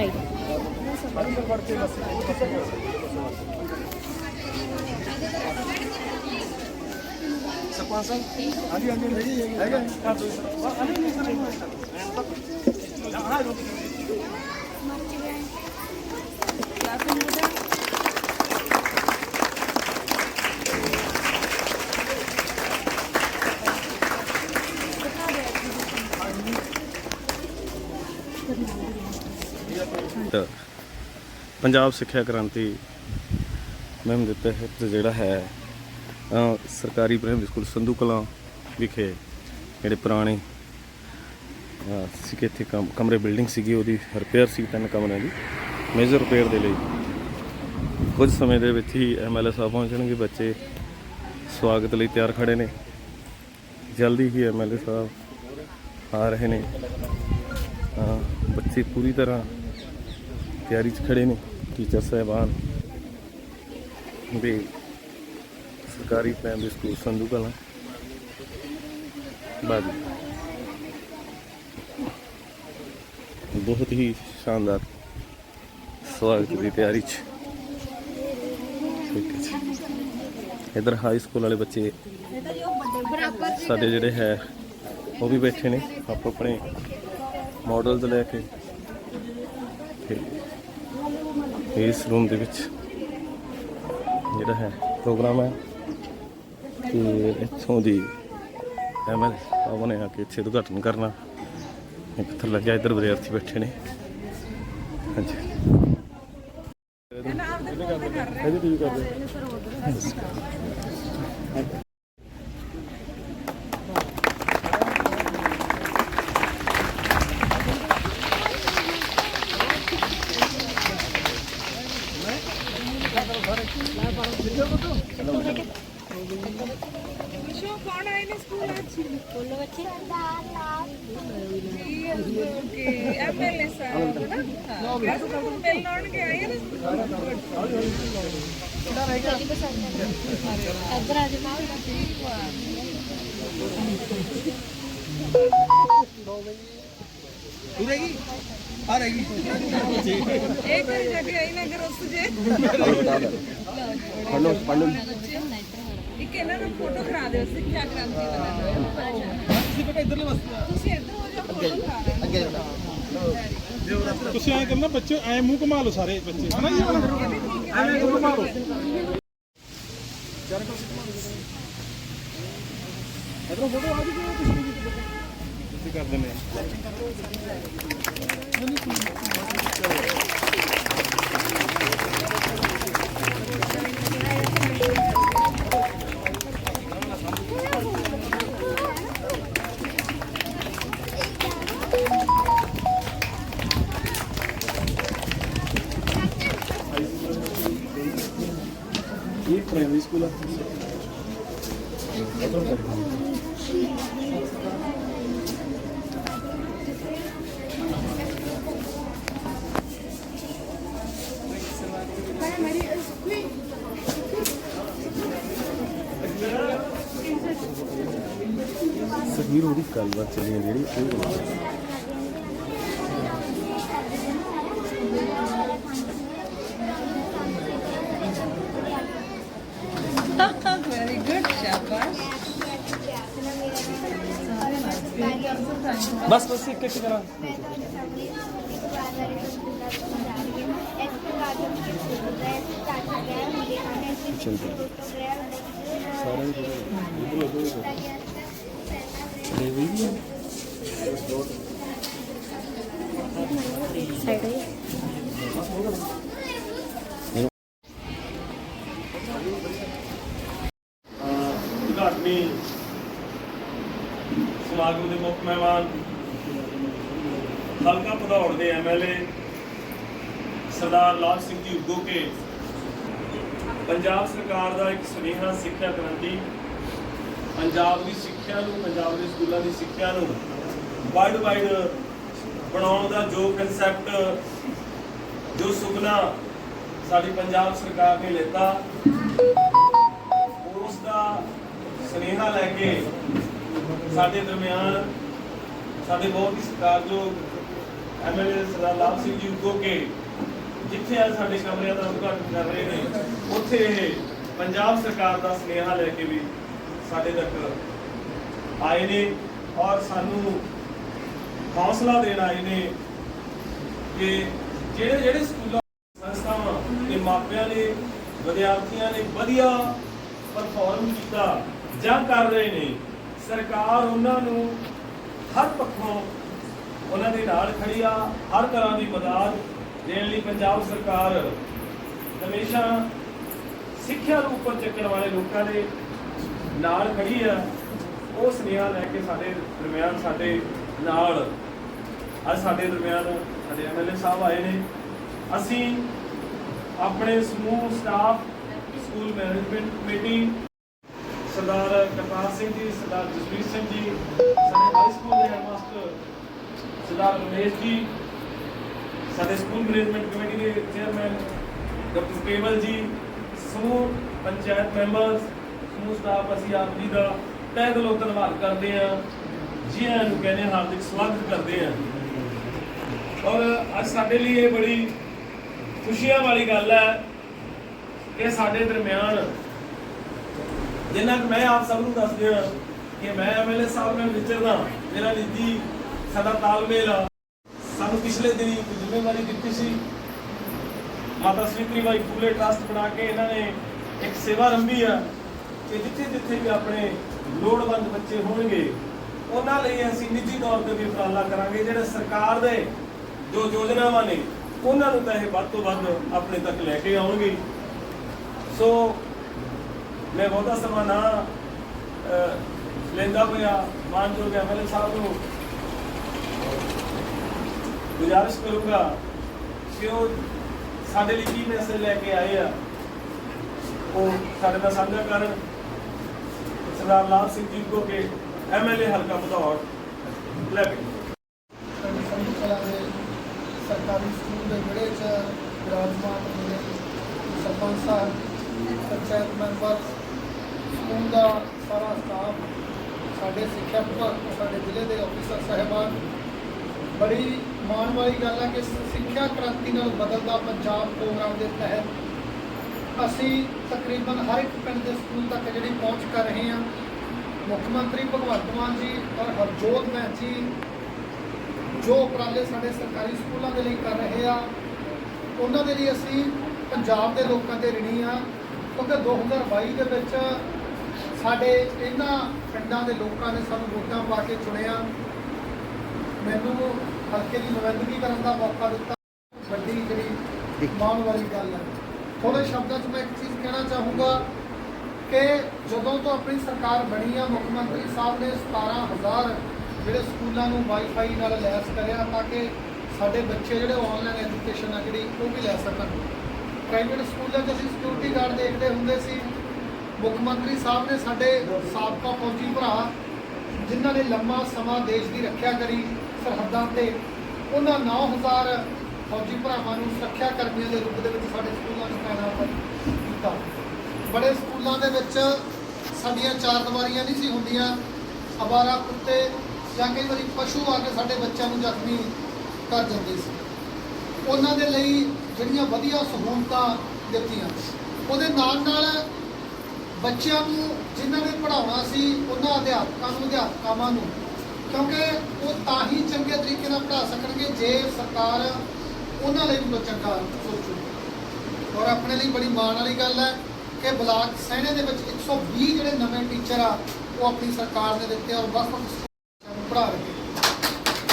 Side sarpanch ਸਾਹਿਬ ਹਾਂਜੀ ਹਾਂਜੀ ਹੈਗੀ ਹੈਗੀ ਹੈਗਾ ਕਰ ਦੋ ਸਰ ਆ ਨਹੀਂ ਨਹੀਂ ਸਰ ਹਾਂ ਰੋਟੀ ਤਾਂ ਪੰਜਾਬ ਸਿੱਖਿਆ ਕ੍ਰਾਂਤੀ ਮੁਹਿੰਮ ਦੇ ਹੈ ਜਿਹੜਾ ਹੈ ਸਰਕਾਰੀ ਪ੍ਰਾਇਮਰੀ ਸਕੂਲ ਸੰਧੂ ਕਲਾਂ ਵਿਖੇ ਜਿਹੜੇ ਪੁਰਾਣੇ ਅ, ਸੀਗੇ ਇੱਥੇ ਕਮ- ਕਮਰੇ ਬਿਲਡਿੰਗ ਸੀਗੀ ਉਹਦੀ ਰਿਪੇਅਰ ਸੀ ਤਿੰਨ ਕਮਰਿਆਂ ਦੀ। ਮੇਜਰ ਰਿਪੇਅਰ ਦੇ ਲਈ ਕੁਝ ਸਮੇਂ ਦੇ ਵਿੱਚ ਹੀ ਐਮਐਲਏ ਸਾਹਿਬ ਪਹੁੰਚਣਗੇ ਬੱਚੇ ਸਵਾਗਤ ਲਈ ਤਿਆਰ ਖੜੇ ਨੇ। ਜਲਦੀ ਹੀ ਐਮਐਲਏ ਸਾਹਿਬ ਆ ਰਹੇ ਨੇ। ਬੱਚੇ ਪੂਰੀ ਤਰ੍ਹਾਂ ਤਿਆਰੀ 'ਚ ਖੜੇ ਨੇ। ਟੀਚਰ ਸਾਹਿਬਾਨ ਦੇ ਸਰਕਾਰੀ ਪ੍ਰਾਇਮਰੀ ਸਕੂਲ ਸੰਧੂ ਕਲਾਂ। ਬਾਜੀ ਬਹੁਤ ਹੀ ਸ਼ਾਨਦਾਰ ਸਵਾਗਤ ਦੀ ਤਿਆਰੀ 'ਚ। ਠੀਕ ਹੈ ਜੀ। ਇਧਰ ਹਾਈ ਸਕੂਲ ਵਾਲੇ ਬੱਚੇ ਸਾਡੇ ਜਿਹੜੇ ਹੈ, ਉਹ ਵੀ ਬੈਠੇ ਨੇ। ਆਪੋ ਆਪਣੇ ਮਾਡਲਸ ਲੈ ਕੇ। ਤੇ ਇਸ ਰੂਮ ਦੇ ਵਿੱਚ ਜਿਹੜਾ ਹੈ ਪ੍ਰੋਗਰਾਮ ਹੈ ਤੇ ਇੱਥੋਂ ਦੀ ਐਮਐਲ ਸਾਹਿਬ ਨੇ ਆ ਕੇ ਇੱਥੇ ਉਦਘਾਟਨ ਕਰਨਾ। ਇੱਕ ਥੱਲੇ ਲੱਗਿਆ ਇੱਧਰ ਵਿਦਿਆਰਥੀ ਬੈਠੇ ਨੇ। ਹਾਂਜੀ। ਇਹਦੇ ਕੀ ਕਰਦੇ ਵਿਸ਼ੋ ਕੌਣ ਆਏ ਨੇ ਸਕੂਲ ਅੱਜ ਬੋਲੋ ਬੱਚੇ ਜੀ ਓਕੇ ਐਮਐਲਏ ਸਾਹਿਬ ਹੈ ਨਾ ਹਾਂ ਮਿਲਣ ਆਉਣਗੇ ਆਏ ਨੇ ਇੱਧਰ ਆ ਜਾਓ ਉਰੇਗੀ ਆ ਰਹੇਗੀ ਇੱਕ ਜਗ੍ਹਾ ਆਈ ਨਾ ਅਗਰ ਉਸ ਜੇ ਪੜ੍ਹੋ ਪੜ੍ਹੋ ਇੱਕ ਇਹਨਾਂ ਨੂੰ ਫੋਟੋ ਕਰਾ ਦਿਓ ਸਿੱਖਿਆ ਕ੍ਰਾਂਤੀ ਵਾਲਾ ਤੁਸੀਂ ਬੇਟਾ ਇਧਰਲੇ ਪਾਸੇ ਤੁਸੀਂ ਇੱਧਰ ਹੋ ਜਾਓ ਫੋਟੋ ਕਰਾ ਅੱਗੇ ਤੁਸੀਂ ਐਂ ਕਰਨਾ ਬੱਚੇ ਐਂ ਮੂੰਹ ਘੁਮਾ ਲਓ ਸਾਰੇ ਬੱਚੇ। ਹਨਾ ਜੀ? ਐਂ ਮੂੰਹ ਘੁਮਾ ਲਓ। ਇਧਰੋਂ ਫੋਟੋ ਆ ਗਈ ਤੁਸੀਂ? ਤੁਸੀਂ ਕਰ ਦਿੰਦੇ ਆ ਇਹ ਪ੍ਰਾਇਮਰੀ ਸਕੂਲ ਆ ਸਗੀਰ ਉਹਦੀ ਗੱਲਬਾਤ ਚੱਲੀ ਹੈ ਜਿਹੜੀ ਉਹ ਬਣਾ। ਵੈਰੀ ਗੁੱਡ ਸ਼ਾਬਾਸ਼ ਬਸ ਬਸ ਇੱਕ ਇੱਕ ਮਹਿਮਾਨ ਹਲਕਾ ਭਦੌੜ ਦੇ ਐਮਐਲਏ ਸਰਦਾਰ ਲਾਲ ਸਿੰਘ ਜੀ ਉਗੋਕੇ ਪੰਜਾਬ ਸਰਕਾਰ ਦਾ ਇੱਕ ਸੁਨੇਹਾ ਸਿੱਖਿਆ ਕ੍ਰਾਂਤੀ ਪੰਜਾਬ ਦੀ ਸਿੱਖਿਆ ਨੂੰ, ਪੰਜਾਬ ਦੇ ਸਕੂਲਾਂ ਦੀ ਸਿੱਖਿਆ ਨੂੰ ਵਰਲਡ ਵਾਈਡ ਬਣਾਉਣ ਦਾ ਜੋ ਕਨਸੈਪਟ ਜੋ ਸੁਪਨਾ ਸਾਡੀ ਪੰਜਾਬ ਸਰਕਾਰ ਨੇ ਲਿੱਤਾ, ਉਸ ਦਾ ਸੁਨੇਹਾ ਲੈ ਕੇ ਸਾਡੇ ਦਰਮਿਆਨ ਸਾਡੇ ਬਹੁਤ ਹੀ ਸਤਿਕਾਰਯੋਗ ਐਮਐਲਏ ਸਰਦਾਰ ਲਾਭ ਸਿੰਘ ਜੀ ਉਗੋਕੇ ਜਿੱਥੇ ਅੱਜ ਸਾਡੇ ਕਮਰਿਆਂ ਦਾ ਉਦਘਾਟਨ ਕਰ ਰਹੇ ਨੇ, ਉੱਥੇ ਇਹ ਪੰਜਾਬ ਸਰਕਾਰ ਦਾ ਸੁਨੇਹਾ ਲੈ ਕੇ ਵੀ ਸਾਡੇ ਤੱਕ ਆਏ ਨੇ ਔਰ ਸਾਨੂੰ ਹੌਸਲਾ ਦੇਣ ਆਏ ਨੇ ਕਿ ਜਿਹੜੇ ਜਿਹੜੇ ਸਕੂਲਾਂ, ਸੰਸਥਾਵਾਂ ਦੇ ਮਾਪਿਆਂ ਨੇ, ਵਿਦਿਆਰਥੀਆਂ ਨੇ ਵਧੀਆ ਪਰਫਾਰਮ ਕੀਤਾ ਜਾਂ ਕਰ ਰਹੇ ਨੇ, ਸਰਕਾਰ ਉਹਨਾਂ ਨੂੰ ਹਰ ਪੱਖੋਂ ਉਹਨਾਂ ਦੇ ਨਾਲ ਖੜੀ ਆ, ਹਰ ਤਰ੍ਹਾਂ ਦੀ ਮਦਦ ਦੇਣ ਲਈ ਪੰਜਾਬ ਸਰਕਾਰ ਹਮੇਸ਼ਾ ਸਿੱਖਿਆ ਨੂੰ ਉੱਪਰ ਚੱਕਣ ਵਾਲੇ ਲੋਕਾਂ ਦੇ ਨਾਲ ਖੜੀ ਆ। ਉਹ ਸੁਨੇਹਾ ਲੈ ਕੇ ਸਾਡੇ ਦਰਮਿਆਨ, ਸਾਡੇ ਨਾਲ, ਅੱਜ ਸਾਡੇ ਦਰਮਿਆਨ ਸਾਡੇ ਐਮਐਲਏ ਸਾਹਿਬ ਆਏ ਨੇ। ਅਸੀਂ ਆਪਣੇ ਸਮੂਹ staff school management committee Sardar Kartar Singh ji, Sardar Jasvir Singh ji, ਸਾਡੇ ਹਾਈ ਸਕੂਲ ਦੇ ਹੈਡਮਾਸਟਰ ਸਰਦਾਰ ਰਮੇਸ਼ ਜੀ, ਸਾਡੇ ਸਕੂਲ ਮੈਨੇਜਮੈਂਟ ਕਮੇਟੀ ਦੇ ਚੇਅਰਮੈਨ ਡਾਕਟਰ ਕੇਵਲ ਜੀ, ਸਮੂਹ ਪੰਚਾਇਤ ਮੈਂਬਰਸ ਸਮੂਹ ਸਟਾਫ ਅਸੀਂ ਆਪ ਜੀ ਦਾ ਤਹਿ ਦਿਲੋਂ ਧੰਨਵਾਦ ਕਰਦੇ ਹਾਂ, ਜੀ ਆਇਆਂ ਨੂੰ ਕਹਿੰਦੇ ਹਾਰਦਿਕ ਸਵਾਗਤ ਕਰਦੇ ਹਾਂ। ਔਰ ਅੱਜ ਸਾਡੇ ਲਈ ਇਹ ਬੜੀ ਖੁਸ਼ੀਆਂ ਵਾਲੀ ਗੱਲ ਹੈ ਕਿ ਸਾਡੇ ਦਰਮਿਆਨ ਜਿੰਨਾ ਕਿ ਮੈਂ ਆਪ ਸਭ ਨੂੰ ਦੱਸ ਦਿਆਂ ਕਿ ਮੈਂ ਐਮਐਲਏ ਸਾਹਿਬ ਨਾਲ ਵਿਚਰਦਾ, ਮੇਰਾ ਨਿੱਜੀ ਸਾਡਾ ਤਾਲਮੇਲ ਸਾਨੂੰ ਪਿਛਲੇ ਦਿਨੀ ਇੱਕ ਜ਼ਿੰਮੇਵਾਰੀ ਦਿੱਤੀ ਸੀ। ਮਾਤਾ ਸ੍ਰੀ ਬਾਈ ਫੂਲੇ ਟਰਸਟ ਬਣਾ ਕੇ ਇਹਨਾਂ ਨੇ ਇੱਕ ਸੇਵਾ ਰੰਭੀ ਆ ਕਿ ਜਿੱਥੇ ਜਿੱਥੇ ਵੀ ਆਪਣੇ ਲੋੜਵੰਦ ਬੱਚੇ ਹੋਣਗੇ, ਉਹਨਾਂ ਲਈ ਅਸੀਂ ਨਿੱਜੀ ਤੌਰ ਤੇ ਵੀ ਉਪਰਾਲਾ ਕਰਾਂਗੇ। ਜਿਹੜੇ ਸਰਕਾਰ ਦੇ ਜੋ ਯੋਜਨਾਵਾਂ ਨੇ, ਉਹਨਾਂ ਨੂੰ ਤਾਂ ਇਹ ਵੱਧ ਤੋਂ ਵੱਧ ਆਪਣੇ ਤੱਕ ਲੈ ਕੇ ਆਉਣਗੇ। ਸੋ ਮੈਂ ਬਹੁਤਾ ਸਮਾਂ ਨਾ ਲੈਂਦਾ ਹੋਇਆ ਮਾਨਯੋਗ ਐਮਐਲਏ ਸਾਹਿਬ ਨੂੰ ਗੁਜ਼ਾਰਿਸ਼ ਕਰੂੰਗਾ ਕਿ ਉਹ ਸਾਡੇ ਲਈ ਕੀ ਮੈਸੇਜ ਲੈ ਕੇ ਆਏ ਆ। ਉਹ ਸਾਡੇ ਨਾਲ ਸਾਂਝਾ ਕਰਨ। ਸਰਦਾਰ ਲਾਲ ਸਿੰਘ ਜੀ ਕੋ ਕੇ ਐਮਐਲਏ ਹਲਕਾ ਬਧੌੜ ਲੈ ਕੇ। ਸਰਕਾਰੀ ਸਕੂਲ ਦੇ ਵਿਹੜੇ 'ਚ ਵਿਰਾਜਮਾਨ ਹੋਏ ਸਰਪੰਚ ਸਾਹਿਬ, ਪੰਚਾਇਤ ਮੈਂਬਰ ਸਕੂਲ ਦਾ ਸਾਰਾ ਸਟਾਫ ਸਾਡੇ ਸਿੱਖਿਆ ਵਿਭਾਗ ਤੋਂ ਸਾਡੇ ਜ਼ਿਲ੍ਹੇ ਦੇ ਅਫਸਰ ਸਾਹਿਬਾਨ। ਬੜੀ ਮਾਣ ਵਾਲੀ ਗੱਲ ਹੈ ਕਿ ਸਿੱਖਿਆ ਕ੍ਰਾਂਤੀ ਨਾਲ ਬਦਲਦਾ ਪੰਜਾਬ ਪ੍ਰੋਗਰਾਮ ਦੇ ਤਹਿਤ। ਅਸੀਂ ਤਕਰੀਬਨ ਹਰ ਇੱਕ ਪਿੰਡ ਦੇ ਸਕੂਲ ਤੱਕ ਜਿਹੜੀ ਪਹੁੰਚ ਕਰ ਰਹੇ ਹਾਂ, ਮੁੱਖ ਮੰਤਰੀ ਭਗਵੰਤ ਮਾਨ ਜੀ ਔਰ ਹਰਜੋਤ ਮਹਿਤ ਜੀ, ਜੋ ਉਪਰਾਲੇ ਸਾਡੇ ਸਰਕਾਰੀ ਸਕੂਲਾਂ ਦੇ ਲਈ ਕਰ ਰਹੇ ਆ, ਉਹਨਾਂ ਦੇ ਲਈ ਅਸੀਂ ਪੰਜਾਬ ਦੇ ਲੋਕਾਂ ਦੇ ਰਿਣੀ ਆ। ਕਿਉਂਕਿ 2022 ਦੇ ਵਿੱਚ ਸਾਡੇ ਇਹਨਾਂ ਪਿੰਡਾਂ ਦੇ ਲੋਕਾਂ ਨੇ ਸਾਨੂੰ ਵੋਟਾਂ ਪਾ ਕੇ ਚੁਣਿਆ। ਮੈਨੂੰ ਹਲਕੇ ਦੀ ਨੁਮਾਇੰਦਗੀ ਕਰਨ ਦਾ ਮੌਕਾ ਦਿੱਤਾ। ਵੱਡੀ ਜਿਹੜੀ ਮਾਣ ਵਾਲੀ ਗੱਲ ਹੈ। ਥੋੜੇ ਸ਼ਬਦਾਂ 'ਚ ਮੈਂ ਇੱਕ ਚੀਜ਼ ਕਹਿਣਾ ਚਾਹੂੰਗਾ ਕਿ ਜਦੋਂ ਤੋਂ ਆਪਣੀ ਸਰਕਾਰ ਬਣੀ ਆ ਮੁੱਖ ਮੰਤਰੀ ਸਾਹਿਬ ਨੇ 17000 ਜਿਹੜੇ ਸਕੂਲਾਂ ਨੂੰ ਵਾਈਫਾਈ ਨਾਲ ਲੈਸ ਕਰਿਆ ਤਾਂ ਕਿ ਸਾਡੇ ਬੱਚੇ ਜਿਹੜੇ ਆਨਲਾਈਨ ਐਜੂਕੇਸ਼ਨ ਆ ਜਿਹੜੀ ਉਹ ਵੀ ਲੈ ਸਕਣ। ਪ੍ਰਾਈਵੇਟ ਸਕੂਲਾਂ 'ਚ ਅਸੀਂ ਸਿਕਿਉਰਿਟੀ ਗਾਰਡ ਦੇਖਦੇ ਹੁੰਦੇ ਸੀ। ਮੁੱਖ ਮੰਤਰੀ ਸਾਹਿਬ ਨੇ ਸਾਡੇ ਸਾਬਕਾ ਫੌਜੀ ਭਰਾ ਜਿਨ੍ਹਾਂ ਨੇ ਲੰਮਾ ਸਮਾਂ ਦੇਸ਼ ਦੀ ਰੱਖਿਆ ਕਰੀ ਸਰਹੱਦਾਂ ਤੇ, ਉਹਨਾਂ 9000 ਫੌਜੀ ਭਰਾਵਾਂ ਨੂੰ ਸੁਰੱਖਿਆ ਕਰਮੀਆਂ ਦੇ ਰੂਪ ਦੇ ਵਿੱਚ ਸਾਡੇ ਸਕੂਲਾਂ 'ਚ ਤਾਇਨਾਤ ਕੀਤਾ ਬੜੇ ਸਕੂਲਾਂ ਦੇ ਵਿੱਚ ਸਾਡੀਆਂ ਚਾਰ ਦੀਵਾਰੀਆਂ ਨਹੀਂ ਸੀ ਹੁੰਦੀਆਂ ਅਵਾਰਾ ਕੁੱਤੇ ਜਾਂ ਕਈ ਵਾਰੀ ਪਸ਼ੂ ਆ ਕੇ ਸਾਡੇ ਬੱਚਿਆਂ ਨੂੰ ਜ਼ਖਮੀ ਕਰ ਦਿੰਦੇ ਸੀ। ਉਹਨਾਂ ਦੇ ਲਈ ਜਿਹੜੀਆਂ ਵਧੀਆ ਸਹੂਲਤਾਂ ਦਿੱਤੀਆਂ। ਉਹਦੇ ਨਾਲ ਨਾਲ ਬੱਚਿਆਂ ਨੂੰ ਜਿਨ੍ਹਾਂ ਨੇ ਪੜ੍ਹਾਉਣਾ ਸੀ, ਉਹਨਾਂ ਅਧਿਆਪਕਾਂ ਨੂੰ, ਅਧਿਆਪਕਾਵਾਂ ਨੂੰ, ਕਿਉਂਕਿ ਉਹ ਤਾਂ ਹੀ ਚੰਗੇ ਤਰੀਕੇ ਨਾਲ ਪੜ੍ਹਾ ਸਕਣਗੇ ਜੇ ਸਰਕਾਰ ਉਹਨਾਂ ਲਈ ਵੀ ਚੰਗਾ ਸੋਚੂ। ਔਰ ਆਪਣੇ ਲਈ ਬੜੀ ਮਾਣ ਵਾਲੀ ਗੱਲ ਹੈ ਕਿ ਬਲਾਕ ਸੈਣੇ ਦੇ ਵਿੱਚ 120 ਜਿਹੜੇ ਨਵੇਂ ਟੀਚਰ ਆ, ਉਹ ਆਪਣੀ ਸਰਕਾਰ ਦੇ ਦਿੱਤੇ ਔਰ ਵੱਖ ਵੱਖ ਸਕੂਲਾਂ ਪੜ੍ਹਾ ਰਹੇ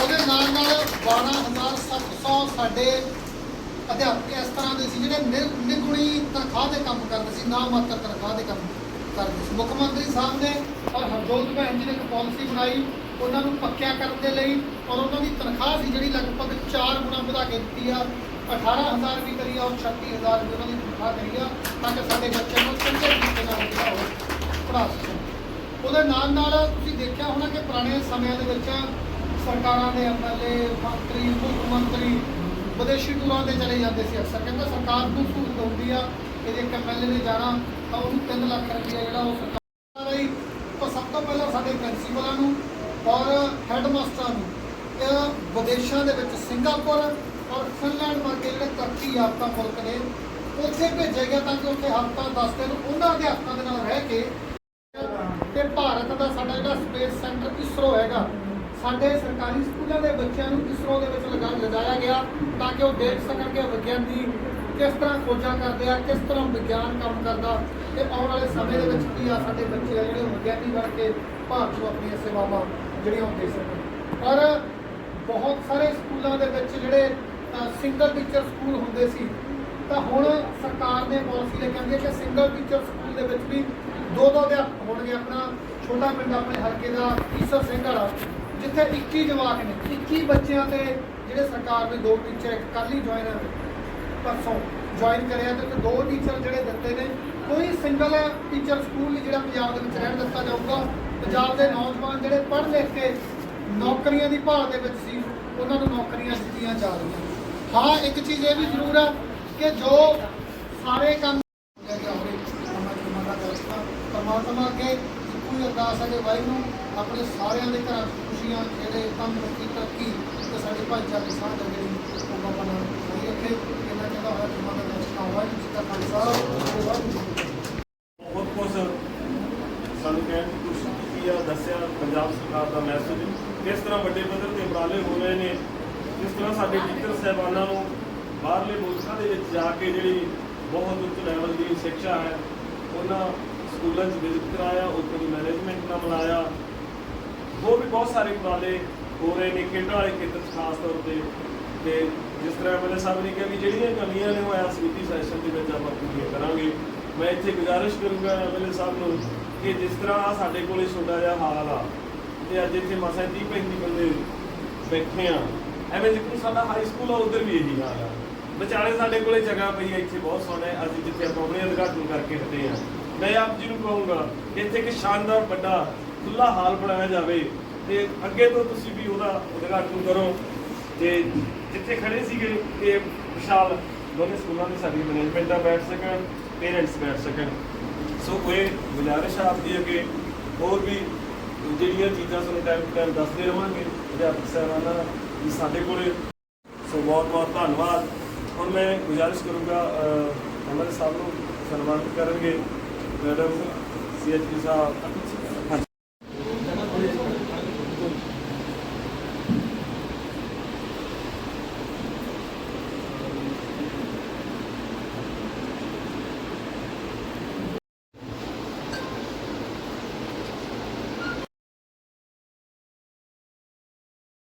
ਉਹਦੇ ਨਾਲ ਨਾਲ 12700 ਸਾਡੇ ਅਧਿਆਪਕ ਇਸ ਤਰ੍ਹਾਂ ਦੇ ਸੀ ਜਿਹੜੇ ਨਿਰ- ਨਿਗੁਣੀ ਤਨਖਾਹ ਤੇ ਕੰਮ ਕਰਦੇ ਸੀ, ਨਾ ਮਾਤਰ ਤਨਖਾਹ ਤੇ ਕੰਮ ਕਰਦੇ ਸੀ। ਮੁੱਖ ਮੰਤਰੀ ਸਾਹਿਬ ਨੇ ਔਰ ਹਰਜੋਤ ਭੈਣ ਜੀ ਨੇ ਇੱਕ ਪਾਲਿਸੀ ਬਣਾਈ, ਉਹਨਾਂ ਨੂੰ ਪੱਕਿਆ ਕਰਨ ਦੇ ਲਈ ਔਰ ਉਹਨਾਂ ਦੀ ਤਨਖਾਹ ਸੀ ਜਿਹੜੀ ਲਗਭਗ 4 ਗੁਣਾ ਵਧਾ ਕੇ ਦਿੱਤੀ ਆ। 18000 ਵੀ ਕਰੀ ਆ ਔਰ 36000 ਵੀ ਉਹਨਾਂ ਦੀ ਤਨਖਾਹ ਕਰੀ ਆ, ਤਾਂ ਕਿ ਸਾਡੇ ਬੱਚਿਆਂ ਨੂੰ ਚੰਗੇ ਤਰੀਕੇ ਨਾਲ ਪੜ੍ਹਾ ਸਕਣ। ਉਹਦੇ ਨਾਲ ਨਾਲ ਤੁਸੀਂ ਦੇਖਿਆ ਹੋਣਾ ਕਿ ਪੁਰਾਣੇ ਸਮਿਆਂ ਦੇ ਵਿੱਚ ਸਰਕਾਰਾਂ ਦੇ ਐਮਐਲਏ ਮੰਤਰੀ, ਮੁੱਖ ਮੰਤਰੀ ਵਿਦੇਸ਼ੀ ਟੂਰਾਂ ਤੇ ਚਲੇ ਜਾਂਦੇ ਸੀ ਅਕਸਰ। ਕਹਿੰਦਾ ਸਰਕਾਰ ਨੂੰ ਸਹੂਲਤ ਹੁੰਦੀ ਆ ਕਿ ਜੇ ਇੱਕ ਐਮਐਲਏ ਨੇ ਜਾਣਾ, ਤਾਂ ਉਹਨੂੰ 3 ਲੱਖ ਰੁਪਏ ਜਿਹੜਾ ਉਹ ਸਰਕਾਰ ਰਹੀ ਤਾਂ ਸਭ ਤੋਂ ਪਹਿਲਾਂ ਸਾਡੇ ਪ੍ਰਿੰਸੀਪਲਾਂ ਨੂੰ ਔਰ ਹੈੱਡਮਾਸਟਰਾਂ ਨੂੰ, ਇਹ ਵਿਦੇਸ਼ਾਂ ਦੇ ਵਿੱਚ ਸਿੰਗਾਪੁਰ ਔਰ ਫਿਨਲੈਂਡ ਵਰਗੇ ਜਿਹੜੇ ਤਰੱਕੀ ਯਾਫਤਾ ਮੁਲਕ ਨੇ, ਉੱਥੇ ਭੇਜਿਆ ਗਿਆ ਤਾਂ ਕਿ ਉੱਥੇ ਹਫ਼ਤਾ 10 ਦਿਨ ਉਹਨਾਂ ਅਧਿਆਪਕਾਂ ਦੇ ਨਾਲ ਰਹਿ ਕੇ ਤੇ ਭਾਰਤ ਦਾ ਸਾਡਾ ਜਿਹੜਾ ਸਪੇਸ ਸੈਂਟਰ ਇਸਰੋ ਹੈਗਾ ਸਾਡੇ ਸਰਕਾਰੀ ਸਕੂਲਾਂ ਦੇ ਬੱਚਿਆਂ ਨੂੰ ਇਸਰੋ ਦੇ ਵਿੱਚ ਲਗਾ ਲਗਾਇਆ ਗਿਆ ਤਾਂ ਕਿ ਉਹ ਦੇਖ ਸਕਣ ਕਿ ਵਿਗਿਆਨੀ ਕਿਸ ਤਰ੍ਹਾਂ ਖੋਜਾਂ ਕਰਦੇ ਆ, ਕਿਸ ਤਰ੍ਹਾਂ ਵਿਗਿਆਨ ਕੰਮ ਕਰਦਾ ਤੇ ਆਉਣ ਵਾਲੇ ਸਮੇਂ ਦੇ ਵਿੱਚ ਕੀ ਆ ਸਾਡੇ ਬੱਚੇ ਆ ਜਿਹੜੇ ਵਿਗਿਆਨੀ ਬਣ ਕੇ ਭਾਰਤ ਨੂੰ ਆਪਣੀਆਂ ਸੇਵਾਵਾਂ ਜਿਹੜੀਆਂ ਉਹ ਦੇ ਸਕਣ। ਪਰ ਬਹੁਤ ਸਾਰੇ ਸਕੂਲਾਂ ਦੇ ਵਿੱਚ ਜਿਹੜੇ ਸਿੰਗਲ ਟੀਚਰ ਸਕੂਲ ਹੁੰਦੇ ਸੀ, ਤਾਂ ਹੁਣ ਸਰਕਾਰ ਨੇ ਪਾਲਿਸੀ ਲੈ ਕੇ ਆਂਦੀ ਹੈ ਕਿ ਸਿੰਗਲ ਟੀਚਰ ਸਕੂਲ ਦੇ ਵਿੱਚ ਵੀ ਦੋ ਦੋ ਅਧਿਆਪਕ ਹੋਣਗੇ। ਆਪਣਾ ਛੋਟਾ ਪਿੰਡ ਆਪਣੇ ਹਲਕੇ ਦਾ, ਈਸਰ ਸਿੰਘ ਵਾਲਾ। ਜਿੱਥੇ 21 ਜਵਾਕ ਨੇ 21 ਬੱਚਿਆਂ ਤੇ ਜਿਹੜੇ ਸਰਕਾਰ ਨੇ ਦੋ ਟੀਚਰ ਇੱਕ ਕੱਲ੍ਹ ਹੀ ਜੁਆਇਨ ਪਰਸੋਂ ਜੁਆਇਨ ਕਰਿਆ ਤੇ ਦੋ ਟੀਚਰ ਜਿਹੜੇ ਦਿੱਤੇ ਨੇ। ਕੋਈ ਸਿੰਗਲ ਟੀਚਰ ਸਕੂਲ ਨਹੀਂ ਜਿਹੜਾ ਪੰਜਾਬ ਦੇ ਵਿੱਚ ਰਹਿਣ ਦਿੱਤਾ ਜਾਊਗਾ। ਪੰਜਾਬ ਦੇ ਨੌਜਵਾਨ ਜਿਹੜੇ ਪੜ੍ਹ ਲਿਖ ਕੇ ਨੌਕਰੀਆਂ ਦੀ ਭਾਲ ਦੇ ਵਿੱਚ ਸੀ, ਉਹਨਾਂ ਨੂੰ ਨੌਕਰੀਆਂ ਦਿੱਤੀਆਂ ਜਾ ਰਹੀਆਂ। ਹਾਂ, ਇੱਕ ਚੀਜ਼ ਇਹ ਵੀ ਜ਼ਰੂਰ ਆ ਕਿ ਜੋ ਸਾਰੇ ਕੰਮ ਲੈ ਕੇ ਆਉਣੇ ਪਰਮਾਤਮਾ ਅੱਗੇ ਇੱਕੋ ਹੀ ਅਰਦਾਸ ਹੈ ਕਿ ਵਾਹਿਗੁਰੂ ਆਪਣੇ ਸਾਰਿਆਂ ਦੇ ਘਰਾਂ 'ਚ ਖੁਸ਼ੀਆਂ ਜਿਹੜੇ ਕੰਮ ਤਰੱਕੀ ਤੇ ਸਾਡੇ ਭਾਈਚਾਰੇ ਸਾਂਝ ਜਿਹੜੀ ਉਹ ਬਾਬਾ ਨਾਨਕ ਸਹੀ ਰੱਖੇ ਇਹਨਾਂ ਕਹਿੰਦਾ ਹੋਇਆ ਕਿ ਮਦਦ ਕਰਦਾ ਵਾਹਿਗੁਰੂ ਜੀ ਕਾ ਖਾਲਸਾ ਵਾਹਿਗੁਰੂ ਬਹੁਤ ਸਾਨੂੰ ਕਹਿਣ ਦੀ ਕੋਸ਼ਿਸ਼ ਕੀਤੀ ਆ, ਦੱਸਿਆ ਪੰਜਾਬ ਸਰਕਾਰ ਦਾ ਮੈਸੇਜ ਕਿਸ ਤਰ੍ਹਾਂ ਵੱਡੇ ਪੱਧਰ ਤੇ ਉਪਰਾਲੇ ਹੋ ਰਹੇ ਨੇ ਕਿਸ ਤਰ੍ਹਾਂ ਸਾਡੇ ਟੀਚਰ ਸਹਿਬਾਨਾਂ ਨੂੰ ਬਾਹਰਲੇ ਮੁਲਕਾਂ ਦੇ ਵਿੱਚ ਜਾ ਕੇ ਜਿਹੜੀ ਬਹੁਤ ਉੱਚ ਲੈਵਲ ਦੀ ਸਿੱਖਿਆ ਹੈ, ਉਹਨਾਂ ਸਕੂਲਾਂ 'ਚ ਵਿਜ਼ਿਟ ਕਰਾਇਆ, ਉੱਥੇ ਦੀ ਮੈਨੇਜਮੈਂਟ ਨਾਲ ਮਿਲਾਇਆ ਹੋਰ ਵੀ ਬਹੁਤ ਸਾਰੇ ਉਪਰਾਲੇ ਹੋ ਰਹੇ ਨੇ, ਖੇਡਾਂ ਵਾਲੇ ਖੇਤਰ 'ਚ ਖਾਸ ਤੌਰ ਤੇ। ਤੇ ਜਿਸ ਤਰ੍ਹਾਂ ਐਮਐਲਏ ਸਾਹਿਬ ਨੇ ਕਿਹਾ ਵੀ ਜਿਹੜੀਆਂ ਕਮੀਆਂ ਨੇ ਉਹ ਇਸ ਵਿੱਤੀ ਸੈਸ਼ਨ ਦੇ ਵਿੱਚ ਆਪਾਂ ਪੂਰੀਆਂ ਕਰਾਂਗੇ। ਮੈਂ ਇੱਥੇ ਗੁਜ਼ਾਰਿਸ਼ ਕਰੂੰਗਾ ਐਮਐਲਏ ਸਾਹਿਬ ਨੂੰ ਕਿ ਜਿਸ ਤਰ੍ਹਾਂ ਸਾਡੇ ਕੋਲੇ ਛੋਟਾ ਜਿਹਾ ਹਾਲ ਆ, ਤੇ ਅੱਜ ਇੱਥੇ ਮਸਾਂ 30 35 ਬੰਦੇ ਬੈਠੇ ਆ। ਐਵੇਂ ਜਿੱਥੇ ਸਾਡਾ ਹਾਈ ਸਕੂਲ ਆ, ਉਧਰ ਵੀ ਇਹੀ ਹਾਲ ਆ। ਵਿਚਾਲੇ ਸਾਡੇ ਕੋਲੇ ਜਗ੍ਹਾ ਪਈ ਹੈ ਇੱਥੇ ਬਹੁਤ ਸੋਹਣਾ ਹੈ। ਅਸੀਂ ਜਿੱਥੇ ਆਪਾਂ ਆਪਣੇ ਉਦਘਾਟਨ ਕਰਕੇ ਹਟੇ ਆ। ਮੈਂ ਆਪ ਜੀ ਨੂੰ ਕਹੂੰਗਾ ਕਿ ਇੱਥੇ ਇੱਕ ਸ਼ਾਨਦਾਰ ਵੱਡਾ ਖੁੱਲਾ ਹਾਲ ਬਣਾਇਆ ਜਾਵੇ ਤੇ ਅੱਗੇ ਤੋਂ ਤੁਸੀਂ ਵੀ ਉਹਦਾ ਉਦਘਾਟਨ ਕਰੋ। ਤੇ ਜਿੱਥੇ ਖੜੇ ਸੀਗੇ ਕਿ ਵਿਸ਼ਾਲ ਦੋਨੇ ਸਕੂਲਾਂ ਦੀ ਸਾਡੀ ਮੈਨੇਜਮੈਂਟ ਦਾ ਬੈਠ ਸਕਣ ਪੇਰੈਂਟਸ ਬੈਠ ਸਕਣ। ਸੋ ਇਹ ਗੁਜ਼ਾਰਿਸ਼ ਆ ਆਪਦੀ ਅੱਗੇ, ਹੋਰ ਵੀ ਜਿਹੜੀਆਂ ਚੀਜ਼ਾਂ ਤੁਹਾਨੂੰ ਟਾਈਮ ਟੂ ਟਾਈਮ ਦੱਸਦੇ ਰਵਾਂਗੇ, ਅਧਿਆਪਕ ਸਾਹਿਬਾਨਾਂ ਵੀ ਸਾਡੇ ਕੋਲੇ। ਸੋ ਬਹੁਤ ਬਹੁਤ ਧੰਨਵਾਦ। ਹੁਣ ਮੈਂ ਗੁਜ਼ਾਰਿਸ਼ ਕਰੂੰਗਾ ਐਮਐਲ ਸਾਹਿਬ ਨੂੰ ਸਨਮਾਨਿਤ ਕਰਨਗੇ। ਮੈਡਮ ਸੀਐਚਪੀ ਸਾਹਿਬ